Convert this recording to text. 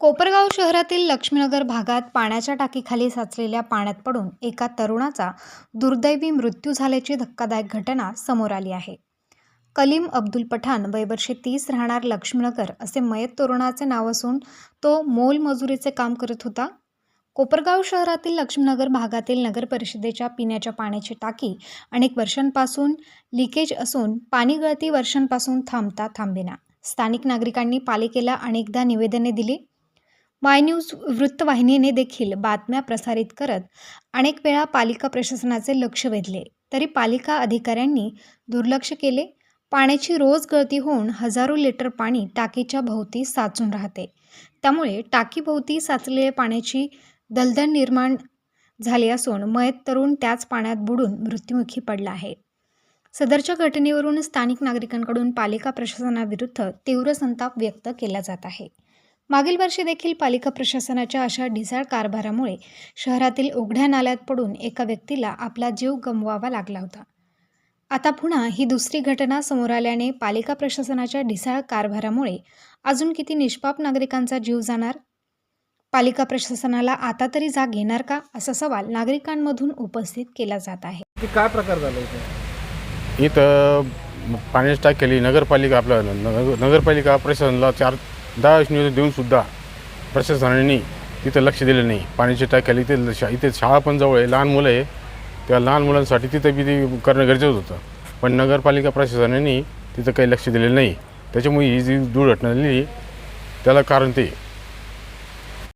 कोपरगाव शहरातील लक्ष्मीनगर भागात पाण्याच्या टाकीखाली साचलेल्या पाण्यात पडून एका तरुणाचा दुर्दैवी मृत्यू झाल्याची धक्कादायक घटना समोर आली आहे. कलीम अब्दुल पठाण वयवर्षे तीस राहणार लक्ष्मीनगर असे मयत तरुणाचे नाव असून तो मोलमजुरीचे काम करत होता. कोपरगाव शहरातील लक्ष्मीनगर भागातील नगर परिषदेच्या पिण्याच्या पाण्याची टाकी अनेक वर्षांपासून लिकेज असून पाणी गळती वर्षांपासून थांबता थांबेना. स्थानिक नागरिकांनी पालिकेला अनेकदा निवेदने दिली. माय न्यूज वृत्तवाहिनीने देखील बातम्या प्रसारित करत अनेक वेळा पालिका प्रशासनाचे लक्ष वेधले. तरी पालिका अधिकाऱ्यांनी दुर्लक्ष केले. पाण्याची रोज गळती होऊन हजारो लिटर पाणी टाकीच्या भोवती साचून राहते. त्यामुळे टाकीभोवती साचलेल्या पाण्याची दलदल निर्माण झाली असून मयत तरुण त्याच पाण्यात बुडून मृत्युमुखी पडला आहे. सदरच्या घटनेवरून स्थानिक नागरिकांकडून पालिका प्रशासनाविरुद्ध तीव्र संताप व्यक्त केला जात आहे. मागील वर्षी देखील पालिका प्रशासनाच्या अशा ढिसाळ कारभारामुळे शहरातील उघड्या नाल्यात पडून एका व्यक्तीला आपला जीव गमवावा लागला होता. आता पुन्हा ही दुसरी घटना समोर आल्याने पालिका प्रशासनाच्या ढिसाळ कारभारामुळे अजून किती निष्पाप नागरिकांचा जीव जाणार? पालिका प्रशासनाला आता तरी जाग येणार का? असा सवाल नागरिकांमधून उपस्थित केला जात आहे. काय प्रकार झाला इथे? इथं पाण्याची टाकी केली. नगरपालिका आपलं नगर नगरपालिका प्रशासनाला चार दहा निवेदन देऊनसुद्धा प्रशासनाने तिथं लक्ष दिलं नाही. पाण्याची टाक्याला इथे शा इथे शाळा पण जवळ आहे लहान मुलं आहे. त्या लहान मुलांसाठी तिथं बी ते करणं गरजेचं होतं. पण नगरपालिका प्रशासनाने तिथं काही लक्ष दिलेलं नाही. त्याच्यामुळे ही जी दुर्घटना झाली त्याला कारण ते.